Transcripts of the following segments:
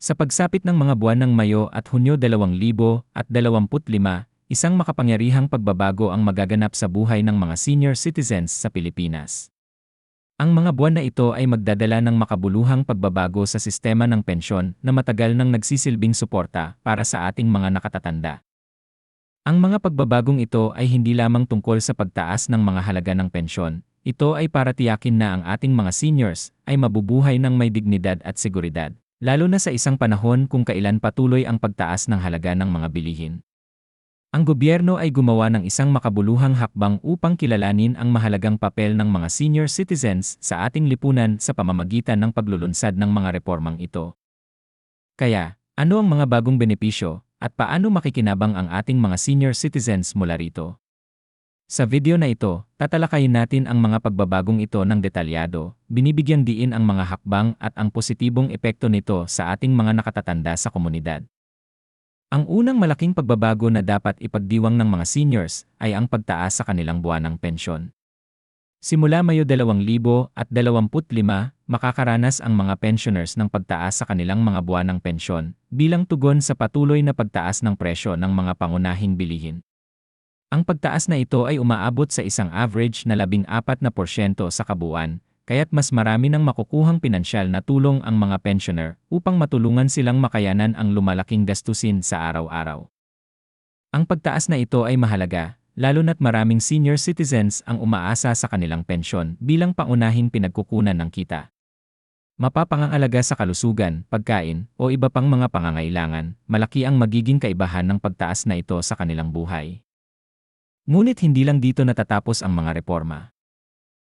Sa pagsapit ng mga buwan ng Mayo at Hunyo 2025, isang makapangyarihang pagbabago ang magaganap sa buhay ng mga senior citizens sa Pilipinas. Ang mga buwan na ito ay magdadala ng makabuluhang pagbabago sa sistema ng pensyon na matagal nang nagsisilbing suporta para sa ating mga nakatatanda. Ang mga pagbabagong ito ay hindi lamang tungkol sa pagtaas ng mga halaga ng pensyon, ito ay para tiyakin na ang ating mga seniors ay mabubuhay ng may dignidad at seguridad lalo na sa isang panahon kung kailan patuloy ang pagtaas ng halaga ng mga bilihin. Ang gobyerno ay gumawa ng isang makabuluhang hakbang upang kilalanin ang mahalagang papel ng mga senior citizens sa ating lipunan sa pamamagitan ng paglulunsad ng mga reformang ito. Kaya, ano ang mga bagong benepisyo at paano makikinabang ang ating mga senior citizens mula rito? Sa video na ito, tatalakayin natin ang mga pagbabagong ito ng detalyado, binibigyang diin ang mga hakbang at ang positibong epekto nito sa ating mga nakatatanda sa komunidad. Ang unang malaking pagbabago na dapat ipagdiwang ng mga seniors ay ang pagtaas sa kanilang buwanang pensyon. Simula Mayo 2025, makakaranas ang mga pensioners ng pagtaas sa kanilang mga buwanang pensyon bilang tugon sa patuloy na pagtaas ng presyo ng mga pangunahing bilihin. Ang pagtaas na ito ay umaabot sa isang average na 14% sa kabuuan, kaya't mas marami ng makukuhang pinansyal na tulong ang mga pensioner upang matulungan silang makayanan ang lumalaking gastusin sa araw-araw. Ang pagtaas na ito ay mahalaga, lalo na't maraming senior citizens ang umaasa sa kanilang pensyon bilang pangunahing pinagkukunan ng kita. Mapapangangalaga sa kalusugan, pagkain, o iba pang mga pangangailangan, malaki ang magiging kaibahan ng pagtaas na ito sa kanilang buhay. Ngunit hindi lang dito natatapos ang mga reforma.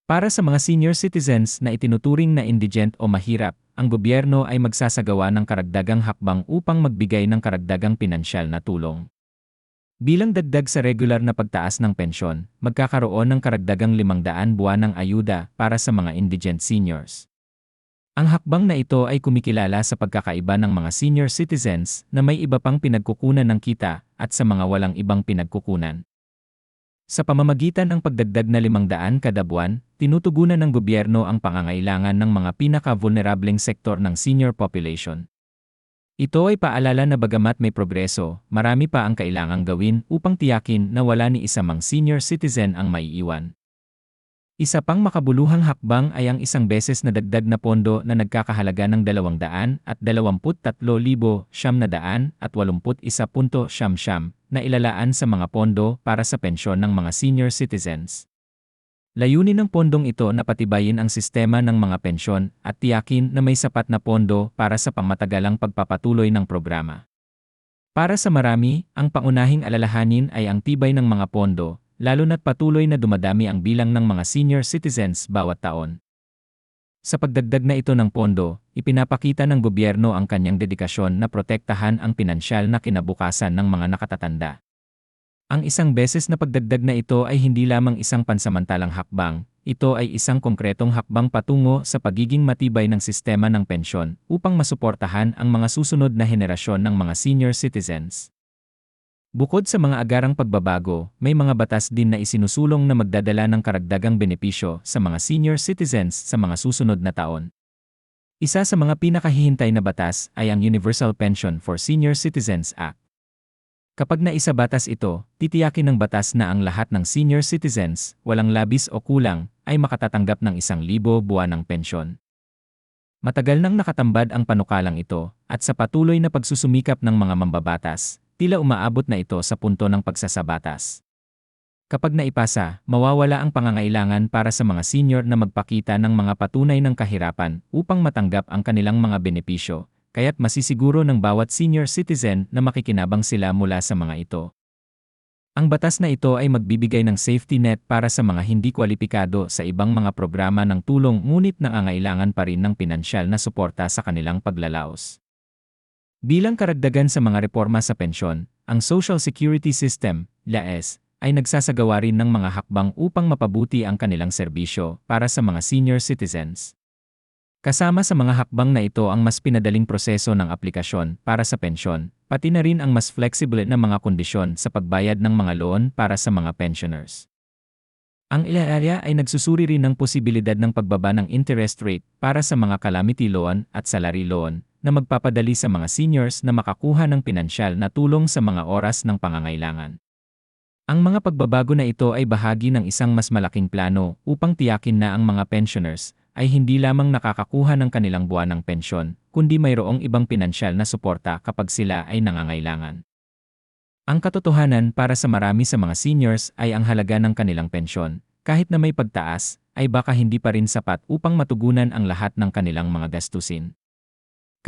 Para sa mga senior citizens na itinuturing na indigent o mahirap, ang gobyerno ay magsasagawa ng karagdagang hakbang upang magbigay ng karagdagang pinansyal na tulong. Bilang dagdag sa regular na pagtaas ng pensyon, magkakaroon ng karagdagang 500 buwan ng ayuda para sa mga indigent seniors. Ang hakbang na ito ay kumikilala sa pagkakaiba ng mga senior citizens na may iba pang pinagkukunan ng kita at sa mga walang ibang pinagkukunan. Sa pamamagitan ng pagdagdag na 500 kada buwan, tinutugunan ng gobyerno ang pangangailangan ng mga pinaka-vulnerableng sektor ng senior population. Ito ay paalala na bagamat may progreso, marami pa ang kailangang gawin upang tiyakin na wala ni isa mang senior citizen ang maiiwan. Isa pang makabuluhang hakbang ay ang isang beses na dagdag na pondo na nagkakahalaga ng 200 at 23,000 siyam na daan at 81.siyam siyam na ilalaan sa mga pondo para sa pensyon ng mga senior citizens. Layunin ng pondong ito na patibayin ang sistema ng mga pensyon at tiyakin na may sapat na pondo para sa pangmatagalang pagpapatuloy ng programa. Para sa marami, ang pangunahing alalahanin ay ang tibay ng mga pondo lalo na't patuloy na dumadami ang bilang ng mga senior citizens bawat taon. Sa pagdagdag na ito ng pondo, ipinapakita ng gobyerno ang kanyang dedikasyon na protektahan ang pinansyal na kinabukasan ng mga nakatatanda. Ang isang beses na pagdagdag na ito ay hindi lamang isang pansamantalang hakbang, ito ay isang konkretong hakbang patungo sa pagiging matibay ng sistema ng pensyon upang masuportahan ang mga susunod na henerasyon ng mga senior citizens. Bukod sa mga agarang pagbabago, may mga batas din na isinusulong na magdadala ng karagdagang benepisyo sa mga senior citizens sa mga susunod na taon. Isa sa mga pinakahihintay na batas ay ang Universal Pension for Senior Citizens Act. Kapag naisa batas ito, titiyakin ng batas na ang lahat ng senior citizens, walang labis o kulang, ay makatatanggap ng isang libo buwan ng pensyon. Matagal nang nakatambad ang panukalang ito, at sa patuloy na pagsusumikap ng mga mambabatas, tila umaabot na ito sa punto ng pagsasabatas. Kapag naipasa, mawawala ang pangangailangan para sa mga senior na magpakita ng mga patunay ng kahirapan upang matanggap ang kanilang mga benepisyo, kaya't masisiguro ng bawat senior citizen na makikinabang sila mula sa mga ito. Ang batas na ito ay magbibigay ng safety net para sa mga hindi kwalipikado sa ibang mga programa ng tulong ngunit nangangailangan pa rin ng pinansyal na suporta sa kanilang paglalaos. Bilang karagdagan sa mga reforma sa pensyon, ang Social Security System, LAS, ay nagsasagawa rin ng mga hakbang upang mapabuti ang kanilang serbisyo para sa mga senior citizens. Kasama sa mga hakbang na ito ang mas pinadaling proseso ng aplikasyon para sa pensyon, pati na rin ang mas flexible na mga kondisyon sa pagbayad ng mga loan para sa mga pensioners. Ang ilaarya ay nagsusuri rin ng posibilidad ng pagbaba ng interest rate para sa mga calamity loan at salary loan, na magpapadali sa mga seniors na makakuha ng pinansyal na tulong sa mga oras ng pangangailangan. Ang mga pagbabago na ito ay bahagi ng isang mas malaking plano upang tiyakin na ang mga pensioners ay hindi lamang nakakakuha ng kanilang buwan ng pensyon, kundi mayroong ibang pinansyal na suporta kapag sila ay nangangailangan. Ang katotohanan para sa marami sa mga seniors ay ang halaga ng kanilang pensyon, kahit na may pagtaas, ay baka hindi pa rin sapat upang matugunan ang lahat ng kanilang mga gastusin.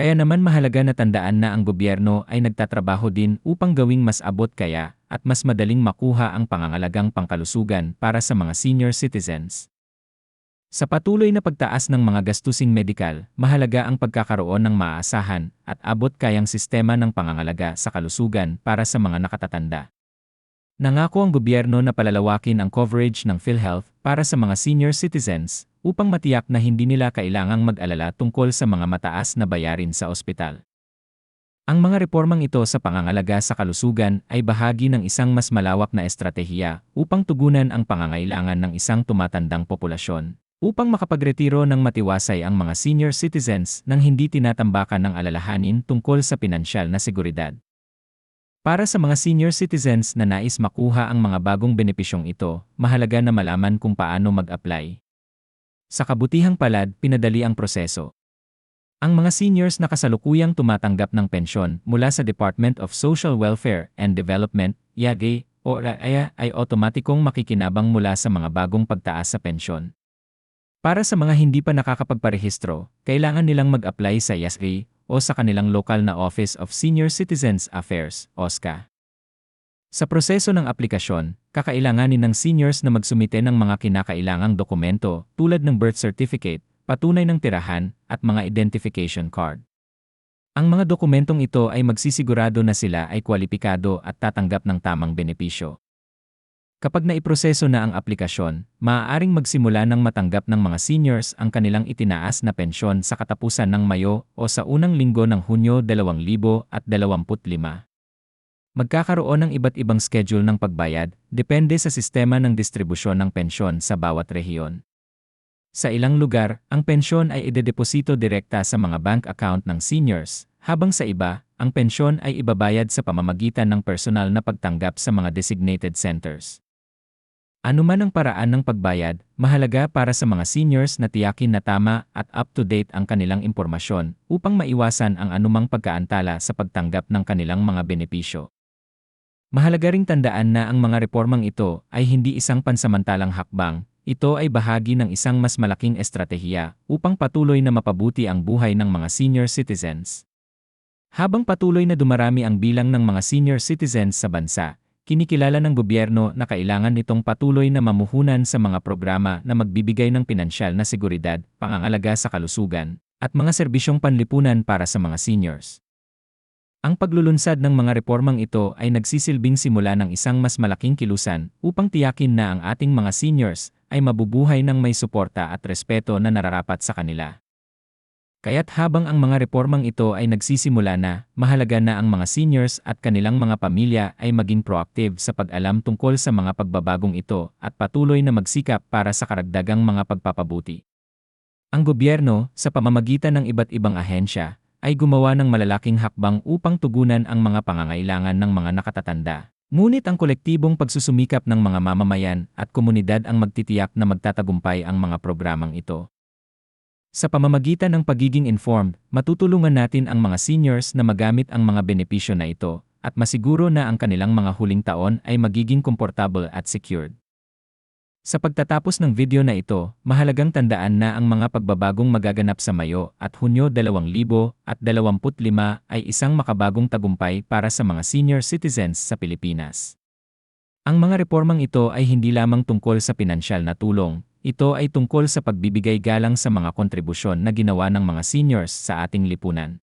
Kaya naman mahalaga na tandaan na ang gobyerno ay nagtatrabaho din upang gawing mas abot kaya at mas madaling makuha ang pangangalagang pangkalusugan para sa mga senior citizens. Sa patuloy na pagtaas ng mga gastusing medikal, mahalaga ang pagkakaroon ng maaasahan at abot kayang sistema ng pangangalaga sa kalusugan para sa mga nakatatanda. Nangako ang gobyerno na palalawakin ang coverage ng PhilHealth para sa mga senior citizens upang matiyak na hindi nila kailangang mag-alala tungkol sa mga mataas na bayarin sa ospital. Ang mga reformang ito sa pangangalaga sa kalusugan ay bahagi ng isang mas malawak na estratehiya upang tugunan ang pangangailangan ng isang tumatandang populasyon. Upang makapagretiro ng matiwasay ang mga senior citizens nang hindi tinatambakan ng alalahanin tungkol sa pinansyal na seguridad. Para sa mga senior citizens na nais makuha ang mga bagong benepisyong ito, mahalaga na malaman kung paano mag-apply. Sa kabutihang palad, pinadali ang proseso. Ang mga seniors na kasalukuyang tumatanggap ng pensyon mula sa Department of Social Welfare and Development, YAGE, o RAEA ay otomatikong makikinabang mula sa mga bagong pagtaas sa pensyon. Para sa mga hindi pa nakakapagparehistro, kailangan nilang mag-apply sa YASRI o sa kanilang lokal na Office of Senior Citizens Affairs, OSCA. Sa proseso ng aplikasyon, kakailanganin ng seniors na magsumite ng mga kinakailangang dokumento tulad ng birth certificate, patunay ng tirahan, at mga identification card. Ang mga dokumentong ito ay magsisigurado na sila ay kwalipikado at tatanggap ng tamang benepisyo. Kapag naiproseso na ang aplikasyon, maaaring magsimula ng matanggap ng mga seniors ang kanilang itinaas na pensyon sa katapusan ng Mayo o sa unang linggo ng Hunyo 2025. Magkakaroon ng iba't ibang schedule ng pagbayad, depende sa sistema ng distribusyon ng pensyon sa bawat rehiyon. Sa ilang lugar, ang pensyon ay idedeposito direkta sa mga bank account ng seniors, habang sa iba, ang pensyon ay ibabayad sa pamamagitan ng personal na pagtanggap sa mga designated centers. Ano man ang paraan ng pagbayad, mahalaga para sa mga seniors na tiyakin na tama at up-to-date ang kanilang impormasyon upang maiwasan ang anumang pagkaantala sa pagtanggap ng kanilang mga benepisyo. Mahalaga ring tandaan na ang mga reformang ito ay hindi isang pansamantalang hakbang, ito ay bahagi ng isang mas malaking estratehiya upang patuloy na mapabuti ang buhay ng mga senior citizens. Habang patuloy na dumarami ang bilang ng mga senior citizens sa bansa, kinikilala ng gobyerno na kailangan nitong patuloy na mamuhunan sa mga programa na magbibigay ng pinansyal na seguridad, pangangalaga sa kalusugan, at mga serbisyong panlipunan para sa mga seniors. Ang paglulunsad ng mga reformang ito ay nagsisilbing simula ng isang mas malaking kilusan upang tiyakin na ang ating mga seniors ay mabubuhay ng may suporta at respeto na nararapat sa kanila. Kaya't habang ang mga reformang ito ay nagsisimula na, mahalaga na ang mga seniors at kanilang mga pamilya ay maging proactive sa pag-alam tungkol sa mga pagbabagong ito at patuloy na magsikap para sa karagdagang mga pagpapabuti. Ang gobyerno, sa pamamagitan ng iba't ibang ahensya, ay gumawa ng malalaking hakbang upang tugunan ang mga pangangailangan ng mga nakatatanda. Ngunit ang kolektibong pagsusumikap ng mga mamamayan at komunidad ang magtitiyak na magtatagumpay ang mga programang ito. Sa pamamagitan ng pagiging informed, matutulungan natin ang mga seniors na magamit ang mga benepisyo na ito at masiguro na ang kanilang mga huling taon ay magiging komportable at secured. Sa pagtatapos ng video na ito, mahalagang tandaan na ang mga pagbabagong magaganap sa Mayo at Hunyo 2025 ay isang makabagong tagumpay para sa mga senior citizens sa Pilipinas. Ang mga reformang ito ay hindi lamang tungkol sa pinansyal na tulong, ito ay tungkol sa pagbibigay galang sa mga kontribusyon na ginawa ng mga seniors sa ating lipunan.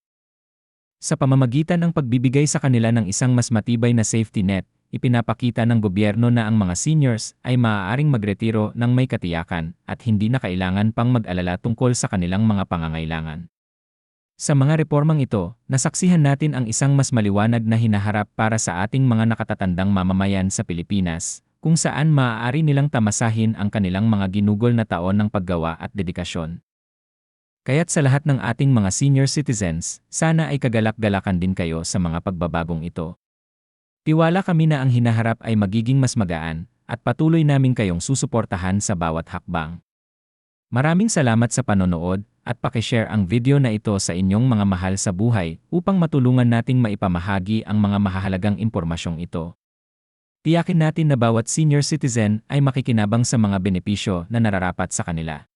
Sa pamamagitan ng pagbibigay sa kanila ng isang mas matibay na safety net, ipinapakita ng gobyerno na ang mga seniors ay maaaring magretiro ng may katiyakan at hindi na kailangan pang mag-alala tungkol sa kanilang mga pangangailangan. Sa mga reformang ito, nasaksihan natin ang isang mas maliwanag na hinaharap para sa ating mga nakatatandang mamamayan sa Pilipinas, kung saan maaari nilang tamasahin ang kanilang mga ginugol na taon ng paggawa at dedikasyon. Kaya't sa lahat ng ating mga senior citizens, sana ay kagalak-galakan din kayo sa mga pagbabagong ito. Tiwala kami na ang hinaharap ay magiging mas magaan, at patuloy namin kayong susuportahan sa bawat hakbang. Maraming salamat sa panonood, at pakishare ang video na ito sa inyong mga mahal sa buhay upang matulungan nating maipamahagi ang mga mahahalagang impormasyong ito. Tiyakin natin na bawat senior citizen ay makikinabang sa mga benepisyo na nararapat sa kanila.